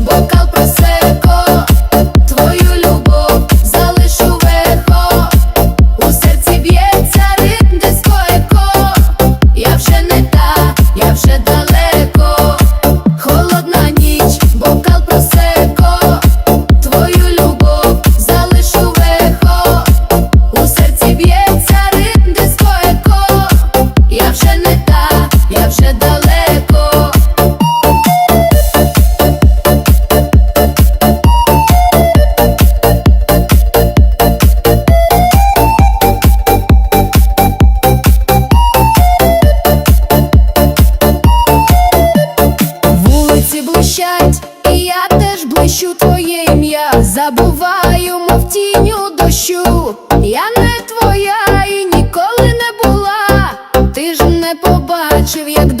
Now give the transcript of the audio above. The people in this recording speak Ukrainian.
бокал просеко, твою любов залишу вехо, у серці б'ється ритм дискоеко, я вже не та, я вже далеко, холодна ніч, бокал просеко, твою любов залишу вехо, у серці б'ється ритм дискоеко, я вже не та, я вже далеко. Вулиці блищать, і я теж блищу твоє ім'я. Забуваю, мов тіню дощу. Я не твоя і ніколи не була. Ти ж не побачив, як